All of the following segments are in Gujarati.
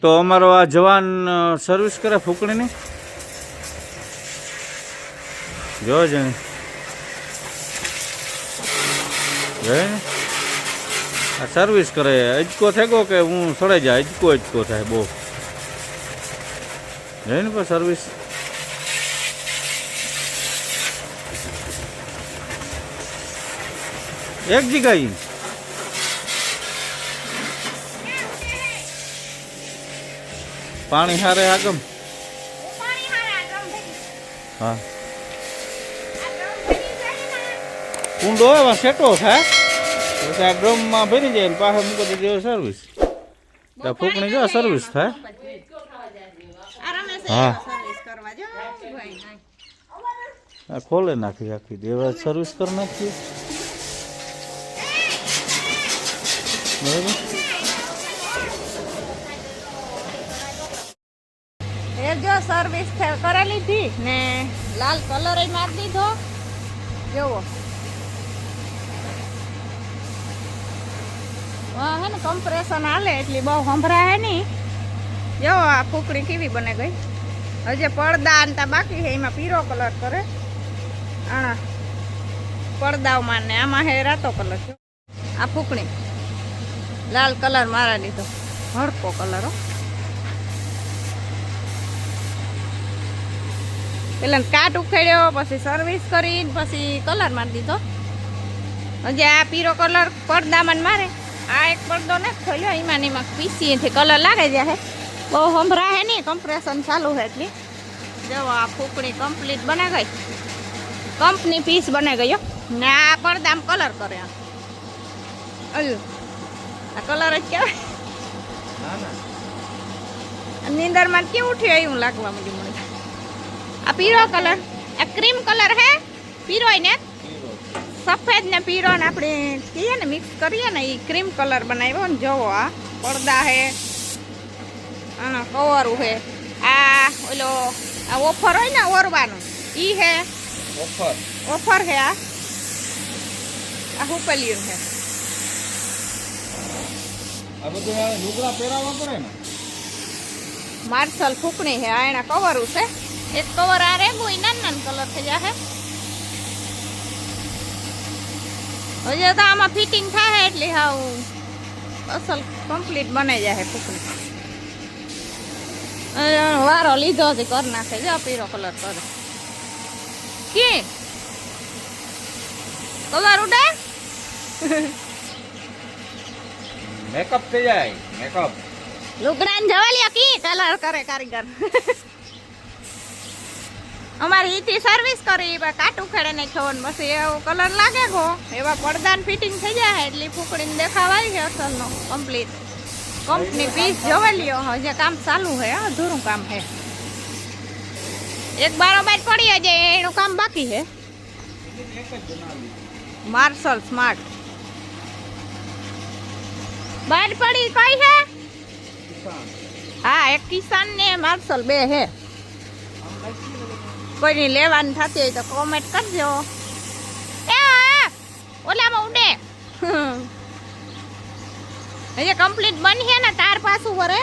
તો અમારો આ જવાન અ, સર્વિસ કરે ફૂકણીની જો જણી. જોયે ને? આ સર્વિસ કરે. અજકો થેગો કે હું સડે જાય? અજકો અજકો થાય બહુ. જોઈ ને પણ સર્વિસ એક જગ્યાએ. પાણી હારે આગમ? હા. ઊંડો એમાં સેટો થાય પછી આ ડ્રમમાં ભરી જાય ને પાસે મૂકી દીધી સર્વિસ ફૂકણી જો સર્વિસ થાય. હા. ખોલે નાખી આખી દેવા સર્વિસ કરી નાખી. બરાબર એ જો સર્વિસ કરી લીધી. ને લાલ કલર મારી દીધો. જોવો. હા ને કમ્પ્રેશન હાલે, એટલી બહુ સંભળાય નહીં. જો આ ફૂકડી કેવી બને ગઈ. હજે પડદા આનતા બાકી છે, એમાં પીરો કલર કરે. આણા, પડદાઓમાં ને આમાં હે રાતો કલર છે. આ ફૂકણી લાલ કલર મારા લીધો. હળકો કલર હો. પેલા કાટ ઉખેડ્યો પછી સર્વિસ કરી પછી કલર મારી દીધો. હજી આ પીરો કલર પડદામાં મારે. આ એક પડદો ને ખોલ્યો એમાં ને એમાં પીસીથી કલર લાગે જાય બહુ હંભરા હે નહીં કમ્પ્રેશન ચાલુ છે એટલે. જો આ ફૂકણી કમ્પ્લીટ બને ગઈ. કંપની પીસ બને ગયો ને આ પડદામાં કલર કરે અલ્યો આ કલર જ કહેવાય. નીંદરમાં કેવું થયું એવું લાગવા માંડ્યું મને. આ પીળો કલર આ ક્રીમ કલર હે? પીળો ને? સફેદ ને પીળો ને આપણે કહીએ ને મિક્સ કરીએ ને એ ક્રીમ કલર બનાવ્યો ને જોવો આ. પડદા હે આનો કવરું હે. આ ઓલો આ ઓફર હોય ને ઓરવાનું ઈ હે. ઓફર ઓફર હે આ. આ હુપેલિયન હે. આ બધું લુગડા પહેરાવવા પડે ને? માર્શલ ફૂકણી હે આ એના કવરું છે. એક કવર આ રેગું ઈ નાન નાન કલર થઈ જાહે હજી તો આમાં ફિટિંગ થાય એટલે હાવ અસલ કમ્પ્લીટ બની જાય ફૂકણી હવે વારો લીધો છે કર નાખે જો પીરો કલર કરે કે કલર ઉડે મેકઅપ થઈ જાય મેકઅપ લુગડાન જવા લ્યો કી કલર કરે કારીગર અમારી ઈથી સર્વિસ કરી એવા કાટું ખેડે નાખ્યો ને પછી એવો કલર લાગે ગો. એવા પડદાન ફિટિંગ થઈ જાય એટલે ફૂકડીને દેખાવાય છે અસલનો કમ્પ્લીટ કંપની પીસ જોવા લ્યો હજે કામ ચાલુ છે હા, અધૂરું કામ છે. એક બારોબાર પડી હજે એનું કામ બાકી છે. માર્શલ સ્માર્ટ બાર પડી કઈ છે? હા એક કિસાન ને માર્શલ બે હે કોઈની લેવાની થતી હોય તો કોમેન્ટ કરજો. એ ઓલામાં ઉડે. હજી કમ્પ્લીટ બની છે ને તાર પાછું વરે.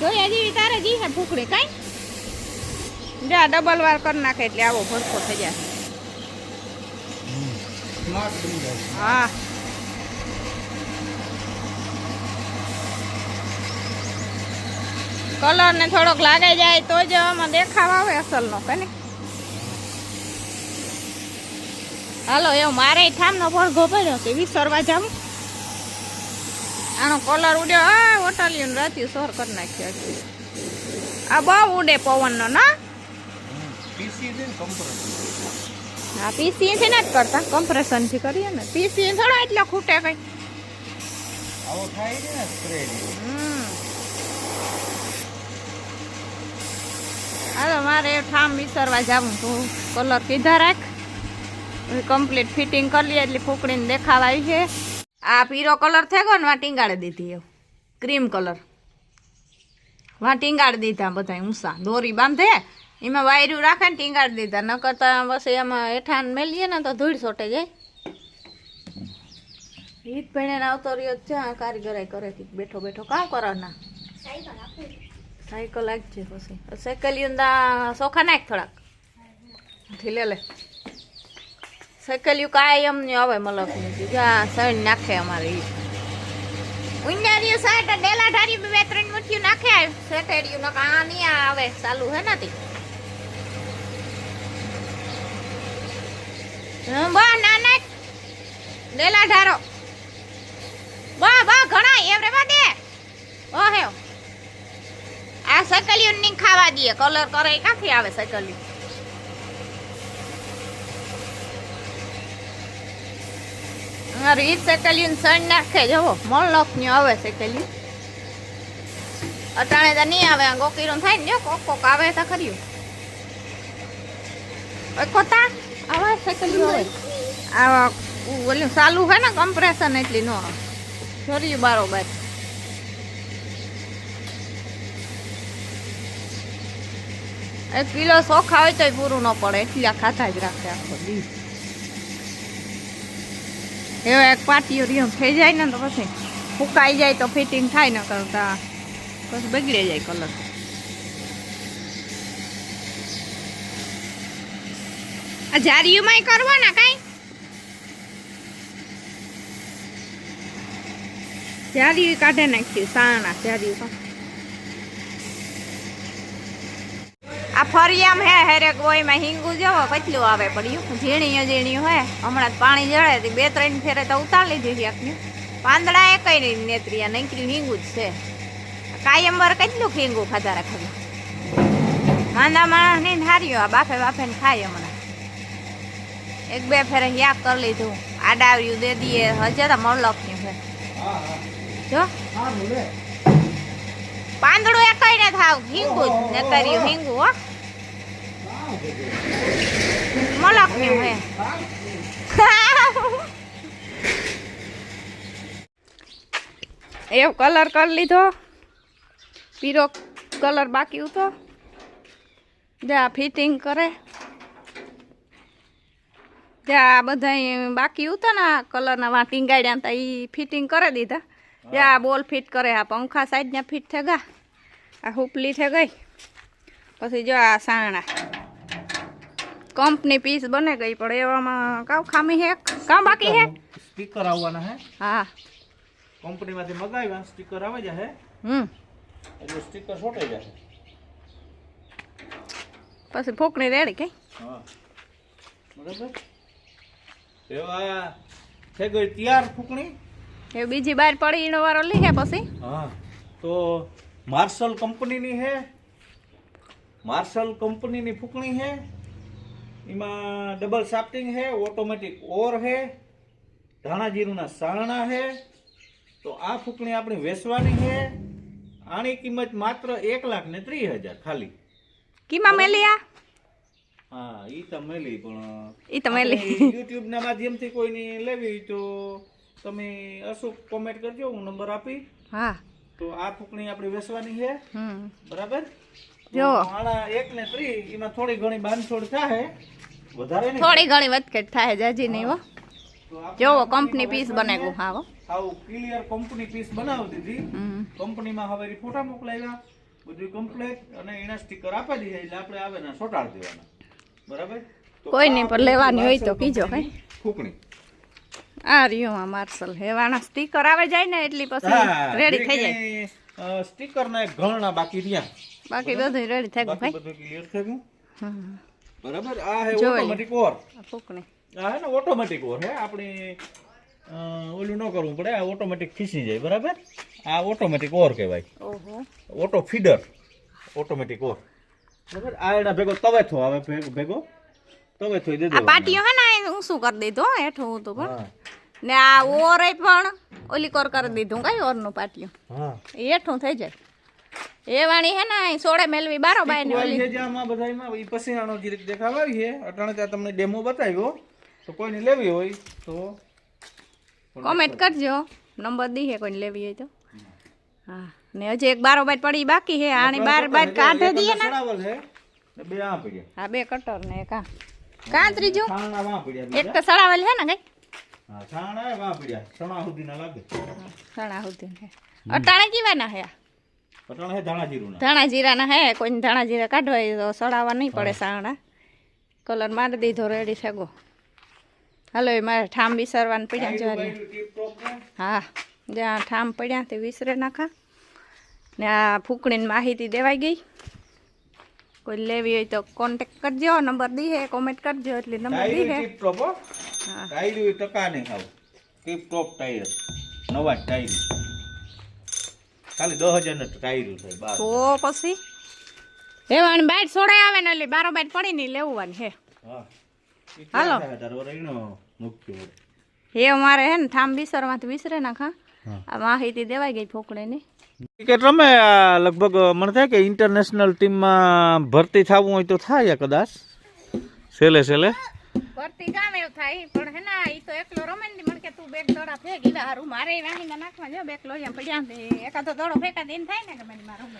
જોઈએ હજી તારે જી છે ફૂકડી કઈ? જા ડબલ વાર કરી નાખે એટલે આવો ભરખો થઈ જાય. હા. કલર ને થોડોક લાગે જાય તો જ આમાં દેખાવ આવે અસલનો કે ને? હાલો એવું મારે ઠામનો ભરઘો પડ્યો કે વિસરવા જાવ? આનો કલર ઉડ્યો આ હોટલિયું રાત્યું સોર કરી નાખ્યો આ બહુ ઉડે પવનનો ના? ને હા પીસી થી જ કરતા કમ્પ્રેશનથી કરીએ ને. પીસી થોડા એટલે ખૂટે કઈ આવો થાય ને સ્પ્રે. હમ. હાલો, મારે ઠામ વિસરવા જવું તું કલર કીધા રાખ. કમ્પ્લીટ ફિટિંગ કરી લઈએ એટલે ફૂકડીને દેખાવા આવી છે. આ પીરો કલર થઈ ગયો ને વાં ટીંગાડી દીધી એવું? Cream colour. વાં ટીંગાડી દીધા બધા ઊંસા. દોરી બાંધે, એમાં વાયરું રાખે ને ટીંગાડી દીધા. ન કરતા બસ એમાં હેઠાણ મેલીએ ને તો ધૂળ સોટે જાય. હિત ભેણે આવતો રહ્યો જ છે કારીગરાઈ કરે બેઠો બેઠો કામ કરવાના. સાયકલ લાગશે પછી. સાયકલ યુંદા સોખા નાખ થોડાક. ઢીલે લે લે. સાયકલ યુ કાંઈ એમ નહીં આવે મલક નથી જ્યાં સણ નાખે અમારે એ ઉન્યારીયું સાટ ડેલા ઢારી બે ત્રણ મુઠ્ઠીયું નાખે. સેટેડિયું નકા આ નહીં આવે. ચાલુ હે નથી બા, ના નાખ. ડેલા ઢારો બા બા, ઘણા એવરે બા દે. ઓ હે. આ સકલિયું ની ખાવા દઈએ. કલર કરે ક્યાંથી આવે સકલિયું ઈ સકલિયું સણ નાખે જવો મોલકની આવે સકલિયું અટાણે તો નહીં આવે ગોકીરું થાય ને કોક કોક આવે તો ખર્યું કોતા આવે સકલિયું આ ઓલું ચાલુ હોય ને કમ્પ્રેશન એટલી નો આવે. જોર્યું બારોબાર. એક કિલો ચોખા હોય તોય પૂરું ન પડે. એટલા ખાતા જ રાખે આખો એવો એક પાટીઓ રીયો થઈ જાય ને તો પછી ફૂકાઈ જાય તો ફિટિંગ થાય ને કરતા. પછી બગડી જાય કલર. આ જારીયુમાંય કરવાના કાંઈ? જારીયું કાઢે નાખ્યું, સાણા જારીયું આ ફરિયામ હે હેરેક ગોયમાં હિંગુ જવો કેટલું આવે પડ્યું ઝીણી ઝીણી હોય હમણાં પાણી જળે બે ત્રણ ફેરે તો ઉતારી લીધી હતી પાંદડા એ કઈ નહીં નેત્રિયા નીકળ્યું હિંગુ જ છે. કાયમ વાર કેટલું હિંગુ ખાધા રાખે માંદા માણસ નહીં હાર્યું, આ બાફે બાફે ખાય હમણાં. એક બે ફેરે યાદ કરી લીધું. આડાવ્યું દે દીએ, હજે તો મરલકની છે. જો. ને થાવ, હિંગુ ને કર્યું હિંગુ હો. મલકની હે એવો કલર કરી લીધો. પીરો કલર બાકી હતો જ્યાં ફિટિંગ કરે. જ્યાં બધા બાકી હતો ને કલરના વા ટીંગાડ્યા હતા એ ફિટિંગ કરી દીધા. જ્યાં બોલ ફિટ કરે, આ પંખા સાઈડના ફિટ થઈ ગયા આ હુપલી થઈ ગઈ. પછી જો આ સાણા. કંપની પીસ બને ગઈ પણ એવામાં કાવ ખામી હે કામ બાકી હે સ્ટીકર આવવાના હે. હા. કંપનીમાંથી મગાવ્યા સ્ટીકર આવે હે. હમ. એટલે સ્ટીકર છોટાઈ જશે. પછી ફોકણી રેડી કઈ હા. બરાબર? એવા થઈ ગઈ તૈયાર ફૂકણી? એ બીજી બાર પડી એનો વારો લીધે પછી? હા. તો માર્શલ કંપનીની હે માર્શલ કંપનીની ફૂકણી હે એમાં ડબલ સાફ્ટિંગ હે ઓટોમેટિક ઓર હે ધાણા જીરુંના સારણા હે તો આ ફૂકણી આપણી વેચવાની હે. આની કિંમત માત્ર એક લાખ ને ત્રીસ હજાર ખાલી. કીમાં મેલી આ? હા ઈ તો મેલી પણ ઈ તો મેલી. યુટ્યુબ ના માધ્યમથી કોઈની લેવી તો તમે અશોક કોમેન્ટ કરજો હું નંબર આપી. હા. તો આ ફૂકણી આપણી વેસવાની છે. બરાબર? જો. આના એક ને એમાં થોડી ઘણી બાંધછોડ થાય. વધારે નહીં. થોડી ઘણી વધઘટ થાય જાજી નહીં હો. જોવો કંપની પીસ બનાવ્યું. હા હો. આવું ક્લિયર કંપની પીસ બનાવી દીધી. કંપનીમાં હવે ફોટા મોકલાવ્યા બધું કમ્પ્લેટ અને એના સ્ટીકર આપી દીધા એટલે આપણે આવે ને ચોંટાડી દેવાના. બરાબર? કોઈ નહીં પણ લેવાની હોય તો કીજો કઈ ફૂકણી આ રહ્યો આ માર્શલ. હેવાના સ્ટીકર આવે જાય ને એટલી પછી રેડી થઈ જાય. સ્ટીકર એક ઘણા બાકી રહ્યા. બાકી બધું રેડી થઈ ગયું ભાઈ. બધું ક્લિયર થઈ ગયું? બરાબર આ હે ઓટોમેટિક ઓર ફૂકણી. આ હે ને ઓટોમેટિક ઓર હે? આપણે ઓલું ન કરવું પડે આ ઓટોમેટિક ખીસી જાય બરાબર? આ ઓટોમેટિક ઓર કહેવાય. ઓહો. ઓટો ફીડર ઓટોમેટિક ઓર બરાબર? આ એના ભેગો તવેથો આવે ભેગો ભેગો? તવેથો દે આ દેવાનો. પાટીઓ હે ને હું શું કરી દીધો હો, હેઠું તો પણ. હા ને આ ઓરે પણ ઓલી કોર કરી દીધું કઈ ઓરનું પાટિયું. હા. એ હેઠું થઈ જાય. એ વાણી હે ને અહીં સોળે મેલવી બારો બાય ને વાળી ઓલી. છે જે આમાં બધાયમાં ઈ પસીનાનો જીરીક દેખાવ આવી છે. અટાણે ત્યાં તમને ડેમો બતાવ્યો. તો કોઈને લેવી હોય તો કોમેન્ટ કરજો. નંબર દીએ કોઈને લેવી હોય તો. હા. ને હજી એક બારો બાય પડી બાકી હે. આની બાર બાર કાઢે દઈએ ને. સડાવલ છે ને બે આ પડ્યા. હા બે કટર ને એક આ. કાં ત્રીજું ખાણા વાં પડ્યા એક બીજા તો સડાવેલ છે ને કઈ? હા છાણા વાહ પડ્યા. સણા સુધીના લાગે. ધાણા સુધી હે. અટાણા જીવાના હે આ? હે ધાણા જીરું ધાણા જીરાના હે? કોઈને ધાણા જીરા કાઢવા તો સડાવવા નહીં પડે સાવડા કલર મારી દીધો રેડી ફેગો હાલો એ મારે ઠામ વિસરવાનું પડ્યા જવાની હા જ્યાં ઠામ પડ્યા તે વિસરે નાખા. ને આ ફૂકણીની માહિતી દેવાઈ ગઈ. કોઈ લેવી હોય તો કોન્ટેક કરજો. નંબર દી હે કોમેન્ટ કરજો એટલે નંબર દી હે. ટીપ ટોપ હો. હા. ટાયર ટકા નહીં ખાવ? ટીપ ટોપ ટાયર નવા ટાયર ખાલી દસ હજાર ને ટાયર થાય બાર. તો પછી? એવાને બાઈટ છોડાય આવે ને એટલે બારો બાઈટ પડી નહીં લેવું હે. હા. હાલો. તારો રહીનો મુક્યો એ મારે હે ને ઠામ બિસરમાંથી વિસરે નાખા હા. આ માહિતી દેવાઈ ગઈ ફૂકણીની ક્રિકેટ રમે લગભગ મને થાય કે ઇન્ટરનેશનલ ટીમમાં ભરતી થવું હોય તો થાય કદાચ? છેલ્લે છેલ્લે? ભરતી ગામ થાય પણ હે ના ઈ તો એકલો રમે ને મને કે તું બેગ દોડા ફેંક ઈલા હારું મારે વાહીને નાખવા જો બેગ લોયા પડ્યા તે એકાદો દોડો ફેંકા દઈને થાય ને કે મને મારું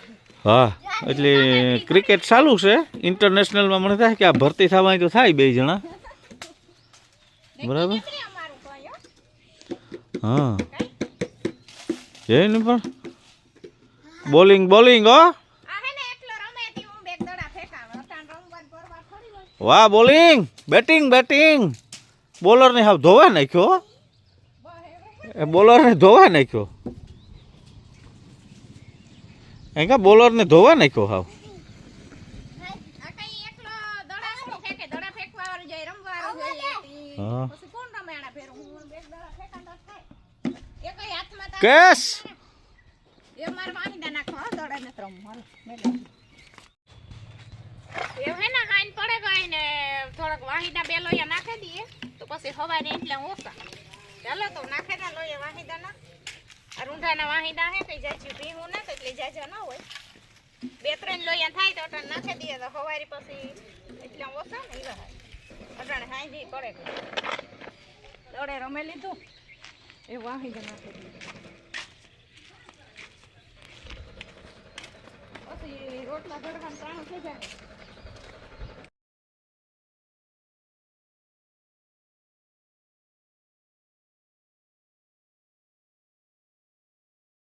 હા એટલે ક્રિકેટ ચાલુ છે? ઇન્ટરનેશનલમાં મને થાય કે આ ભરતી થવા તો થાય બે જણા? બરાબર? હા. તો ને પણ. બોલિંગ બોલિંગ, હો. વાહ, બોલિંગ, બેટિંગ બેટિંગ. બોલરને હાવ ધોવા નાખ્યો. એ બોલરને ધોવા નાખ્યો. એ કા બોલરને ધોવા નાખ્યો હાવ. આ ઈ હા. ને હાઈન પડે ગઈ ને થોડાક બે લોયા નાખી દઈએ તો પછી હવારે એટલે ઓછા ચાલો તો નાખે ના લોયા વાહીદાના આ રૂંઢાના વાહિદા હે કઈ જાજી ભીહું ના એટલે જાજા ના હોય બે ત્રણ લોયા થાય તો અટણ નાખી દઈએ તો હવારી પછી એટલે ઓછા ને એવા થાય અટાણે પડે દોડે રમે લીધું. એ વાહિદા નાખી દીધું રોટલા ઘડવાનું ત્રાણું થઈ જાય.